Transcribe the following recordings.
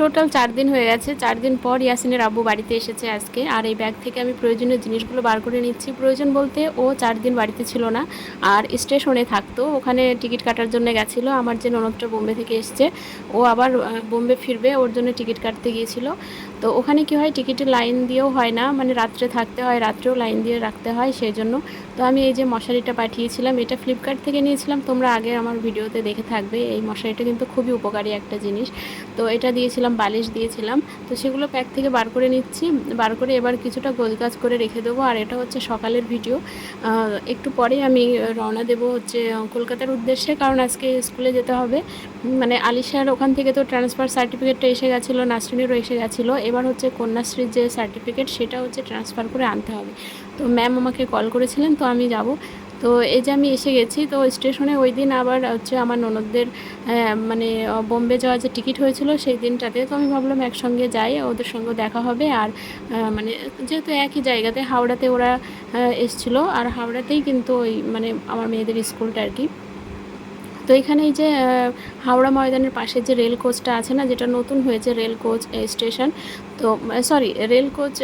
Total চার দিন হয়ে গেছে। চার দিন পর ইয়াসিনের আব্বু বাড়িতে এসেছে আজকে। আর এই ব্যাগ থেকে আমি প্রয়োজনীয় জিনিসগুলো বার করে নিচ্ছি। প্রয়োজন বলতে ও চার দিন বাড়িতে ছিল না। আর স্টেশনে থাকতো। ওখানে টিকিট কাটার জন্য গেছিল। আমার যে ননদটা বোম্বে থেকে এসছে, ও আবার বোম্বে ফিরবে। ওর জন্য টিকিট কাটতে গিয়েছিল। তো ওখানে কি হয়, টিকিটের লাইন দিয়েও হয় না। মানে রাত্রে থাকতে হয়, রাত্রেও লাইন দিয়ে রাখতে হয়। সেই জন্য তো আমি এই যে মশারিটা পাঠিয়েছিলাম, এটা ফ্লিপকার্ট থেকে নিয়েছিলাম। তোমরা আগে আমার ভিডিওতে দেখে থাকবে, এই মশারিটা কিন্তু খুবই উপকারী একটা জিনিস। তো এটা দিয়েছিলাম, বালিশ দিয়েছিলাম। তো সেগুলো প্যাক থেকে বার করে নিচ্ছি, বার করে এবার কিছুটা গোলগাছ করে রেখে দেবো। আর এটা হচ্ছে সকালের ভিডিও। একটু পরে আমি রওনা দেবো হচ্ছে কলকাতার উদ্দেশ্যে, কারণ আজকে স্কুলে যেতে হবে। মানে আলিশার ওখান থেকে তো ট্রান্সফার সার্টিফিকেটটা এসে গেছিল নার্সিনেরও এসে গেছিল। এবার হচ্ছে কন্যাশ্রীর যে সার্টিফিকেট সেটা হচ্ছে ট্রান্সফার করে আনতে হবে। তো ম্যাম আমাকে কল করেছিলেন, তো আমি যাব। তো এই যে আমি এসে গেছি, তো স্টেশনে ওই দিন আবার হচ্ছে আমার ননদদের মানে বোম্বে যাওয়ার যে টিকিট হয়েছিল সেই দিনটাতে, তো আমি ভাবলাম একসঙ্গে যাই, ওদের সঙ্গে দেখা হবে। আর মানে যেহেতু একই জায়গাতে, হাওড়াতে ওরা এসছিল। আর হাওড়াতেই কিন্তু ওই মানে আমার মেয়েদের স্কুলটা আর কি। তো এখানে এই যে হাওড়া ময়দানের পাশে যে রেল কোচটা আছে না, যেটা নতুন হয়েছে রেল কোচ স্টেশন, তো সরি রেল কোচ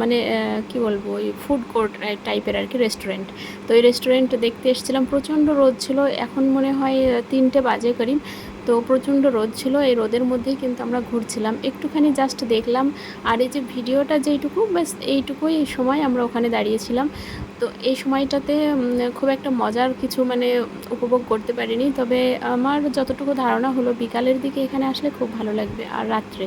মানে কি বলব, ওই ফুড কোর্ট টাইপের আর কি রেস্টুরেন্ট তো এই রেস্টুরেন্ট দেখতে এসেছিলাম, প্রচণ্ড রোদ ছিল, এখন মনে হয় তিনটে বাজে করিম। তো প্রচণ্ড রোদ ছিল, এই রোদের মধ্যেই কিন্তু আমরা ঘুরছিলাম। একটুখানি জাস্ট দেখলাম, আর এই যে ভিডিওটা যেইটুকু, ব্যাস, এইটুকুই সময় আমরা ওখানে দাঁড়িয়েছিলাম। তো এই সময়টাতে খুব একটা মজার কিছু মানে উপভোগ করতে পারিনি। তবে আমার যতটুকু ধারণা হলো, বিকালের দিকে এখানে আসলে খুব ভালো লাগবে আর রাত্রে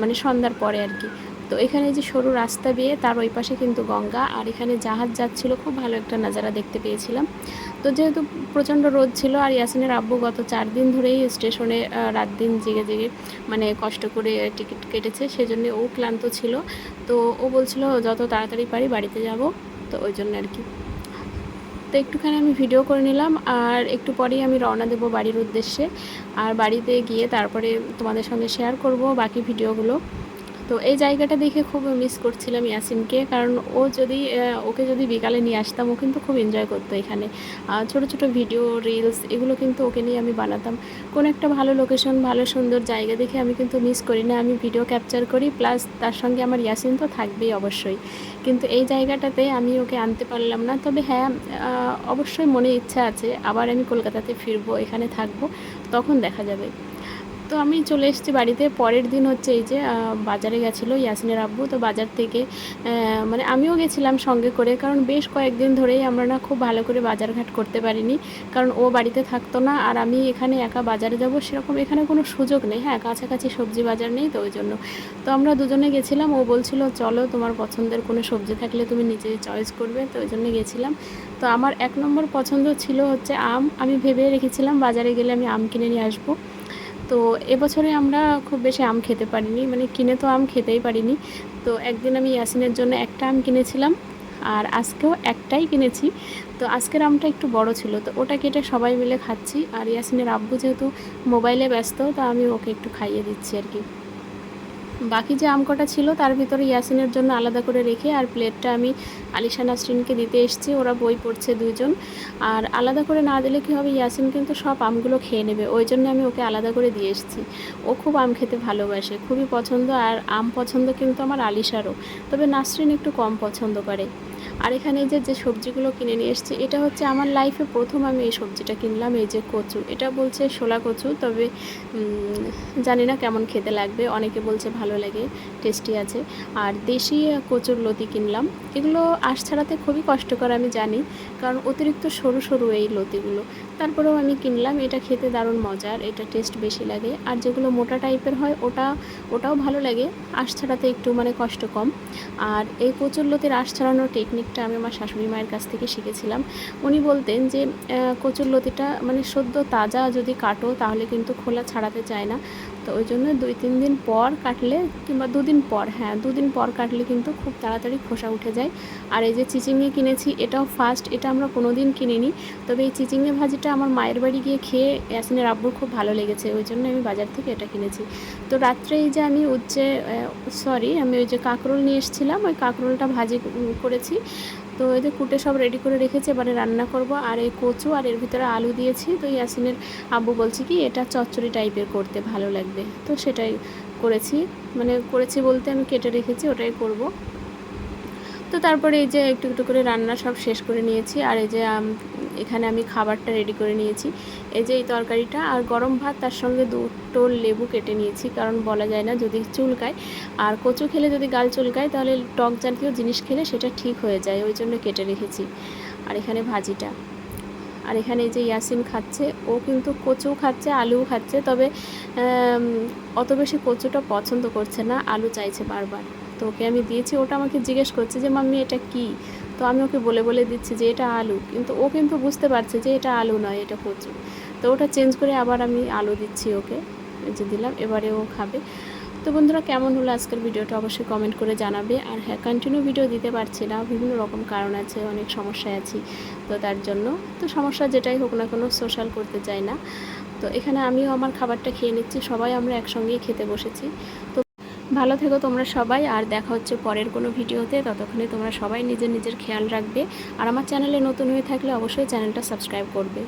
মানে সন্ধ্যার পরে আর কি। তো এখানে যে সরু রাস্তা বেয়ে, তার ওই পাশে কিন্তু গঙ্গা, আর এখানে জাহাজ যাচ্ছিল, খুব ভালো একটা নাজারা দেখতে পেয়েছিলাম। তো যেহেতু প্রচণ্ড রোদ ছিল, আর ইয়াসিনের আব্বু গত চার দিন ধরেই স্টেশনে রাত দিন জেগে জেগে মানে কষ্ট করে টিকিট কেটেছে, সেজন্য ও ক্লান্ত ছিল। তো ও বলছিল, যত তাড়াতাড়ি পারি বাড়িতে যাব। তো ওই জন্য আর কি। তো একটুখানি আমি ভিডিও করে নিলাম আর একটু পরেই আমি রওনা দেবো বাড়ির উদ্দেশ্যে। আর বাড়িতে গিয়ে তারপরে তোমাদের সঙ্গে শেয়ার করব বাকি ভিডিওগুলো তো এই জায়গাটা দেখে খুব মিস করছিলাম ইয়াসিনকে। কারণ ও যদি ওকে যদি বিকালে নিয়ে আসতাম, ও কিন্তু খুব এনজয় করতো এখানে। ছোট ছোট ভিডিও রিলস এগুলো কিন্তু ওকে নিয়ে আমি বানাতাম। কোনো একটা ভালো লোকেশন ভালো সুন্দর জায়গা দেখে আমি কিন্তু মিস করি না। আমি ভিডিও ক্যাপচার করি প্লাস তার সঙ্গে আমার ইয়াসিন তো থাকবেই অবশ্যই। কিন্তু এই জায়গাটাতে আমি ওকে আনতে পারলাম না। তবে হ্যাঁ অবশ্যই মনে ইচ্ছা আছে, আবার আমি কলকাতাতে ফিরবো, এখানে থাকব, তখন দেখা যাবে। তো আমি চলে এসেছি বাড়িতে। পরের দিন হচ্ছে এই যে বাজারে গেছিল ইয়াসিনের আব্বু। তো বাজার থেকে মানে আমিও গেছিলাম সঙ্গে করে, কারণ বেশ কয়েকদিন ধরেই আমরা না খুব ভালো করে বাজারঘাট করতে পারিনি। কারণ ও বাড়িতে থাকতো না, আর আমি এখানে একা বাজারে যাব সেরকম এখানে কোনো সুযোগ নেই। হ্যাঁ কাছাকাছি সবজি বাজার নেই তো ওই জন্য। তো আমরা দুজনে গেছিলাম, ও বলছিল, চলো, তোমার পছন্দের কোনো সবজি থাকলে তুমি নিজে চয়েস করবে। তো ওই জন্য গেছিলাম। তো আমার এক নম্বর পছন্দ ছিল হচ্ছে আম। আমি ভেবে রেখেছিলাম বাজারে গেলে আমি আম কিনে নিয়ে আসব। তো এবছরে আমরা খুব বেশি আম খেতে পারিনি মানে কিনে তো আম খেতেই পারিনি। তো একদিন আমি ইয়াসিনের জন্য একটা আম কিনেছিলাম, আর আজকেও একটাই কিনেছি। তো আজকের আমটা একটু বড় ছিল, তো ওটা কেটে সবাই মিলে খাচ্ছি। আর ইয়াসিনের আব্বু যেহেতু মোবাইলে ব্যস্ত, তো আমি ওকে একটু খাইয়ে দিচ্ছি আর কি। বাকি যে আম কটা ছিল, তার ভিতরে ইয়াসিনের জন্য আলাদা করে রেখে আর প্লেটটা আমি আলিশা নাসরিনকে দিতে এসেছি। ওরা বই পড়ছে দুজন আর আলাদা করে না দিলে কী হবে? ইয়াসিন কিন্তু সব আমগুলো খেয়ে নেবে। ওই জন্য আমি ওকে আলাদা করে দিয়ে এসেছি। ও খুব আম খেতে ভালোবাসে, খুবই পছন্দ। আর আম পছন্দ কিন্তু আমার আলিশারও। তবে নাসরিন একটু কম পছন্দ করে। আর এখানে যে যে সবজিগুলো কিনে নিয়ে এসেছি, এটা হচ্ছে আমার লাইফে প্রথম আমি এই সবজিটা কিনলাম, এই যে কচু। এটা বলছে শোলা কচু, তবে জানি না কেমন খেতে লাগবে, অনেকে বলছে ভালো লাগে টেস্টি আছে। আর দেশি কচুর লতি কিনলাম, এগুলো আশ ছাড়াতে খুবই কষ্টকর আমি জানি, কারণ অতিরিক্ত সরু সরু এই লতিগুলো। তারপরেও আমি কিনলাম। এটা খেতে দারুণ মজার, এটা টেস্ট বেশি লাগে। আর যেগুলো মোটা টাইপের হয়, ওটা, ওটাও ভালো লাগে। আঁশ ছাড়াতে একটু মানে কষ্ট কম। আর এই কচুরলতির আশ ছাড়ানোর টেকনিকটা আমি আমার শাশুড়ি মায়ের কাছ থেকে শিখেছিলাম। উনি বলতেন যে কচুরলতিটা মানে সদ্য তাজা যদি কাটো, তাহলে কিন্তু খোলা ছাড়াতে চায় না। তো ওই জন্য দুই, তিন দিন পর কাটলে কিংবা দুদিন পর হ্যাঁ দুদিন পর কাটলে কিন্তু খুব তাড়াতাড়ি খোসা উঠে যায়। আর এই যে চিচিঙে কিনেছি, এটাও ফার্স্ট এটা আমরা কোনো দিন কিনিনি। তবে এই চিচিঙে ভাজিটা আমার মায়ের বাড়ি গিয়ে খেয়ে ইয়াসিনের আব্বুর খুব ভালো লেগেছে, ওই জন্য আমি বাজার থেকে এটা কিনেছি। তো রাত্রে এই যে আমি উচ্ছে সরি আমি ওই যে কাঁকরোল নিয়ে এসেছিলাম, ওই কাঁকরোলটা ভাজি করেছি। তো এই যে কুটে সব রেডি করে রেখেছে, এবারে রান্না করব। আর এই কচু আর এর ভিতরে আলু দিয়েছি। তো ইয়াসিনের আব্বু বলছে কি, এটা চচ্চড়ি টাইপের করতে, ভালো লাগবে। তো সেটাই করেছি। মানে করেছি বলতে আমি কেটে রেখেছি, ওটাই করব। তো তারপরে এই যে একটু একটু করে রান্না সব শেষ করে নিয়েছি। আর এই যে এখানে আমি খাবারটা রেডি করে নিয়েছি। এই যে এই তরকারিটা আর গরম ভাত, তার সঙ্গে দুটো লেবু কেটে নিয়েছি, কারণ বলা যায় না যদি চুলকায়। আর কচু খেলে যদি গাল চুলকায়, তাহলে টক জাতীয় জিনিস খেলে সেটা ঠিক হয়ে যায়, ওই জন্য কেটে রেখেছি। আর এখানে ভাজিটা। আর এখানে যে ইয়াসিন খাচ্ছে, ও কিন্তু কচু খাচ্ছে, আলুও খাচ্ছে, তবে অত বেশি কচুটা পছন্দ করছে না, আলু চাইছে বারবার। তো ওকে আমি দিয়েছি, ওটা আমাকে জিজ্ঞেস করছে যে, মাম্মি, এটা কি? তো আমি ওকে বলে বলে দিচ্ছি যে এটা আলু, কিন্তু ও কিন্তু বুঝতে পারছে যে এটা আলু নয়, এটা কচু। তো ওটা চেঞ্জ করে আবার আমি আলু দিচ্ছি ওকে যে দিলাম, এবারে ও খাবে। তো বন্ধুরা, কেমন হলো আজকের ভিডিওটা অবশ্যই কমেন্ট করে জানাবে। আর হ্যাঁ কন্টিনিউ ভিডিও দিতে পারছি না, বিভিন্ন রকম কারণ আছে, অনেক সমস্যায় আছি, তো তার জন্য। তো সমস্যা যেটাই হোক না কোনো সোশ্যাল করতে চাই না। তো এখানে আমিও আমার খাবারটা খেয়ে নিচ্ছি, সবাই আমরা একসঙ্গেই খেতে বসেছি। তো ভালো থেকো তোমরা সবাই, আর দেখা হচ্ছে পরের কোনো ভিডিওতে। ততক্ষণে তোমরা সবাই নিজের নিজের খেয়াল রাখবে। আর আমার চ্যানেলে নতুন হয়ে থাকলে অবশ্যই চ্যানেলটা সাবস্ক্রাইব করবে।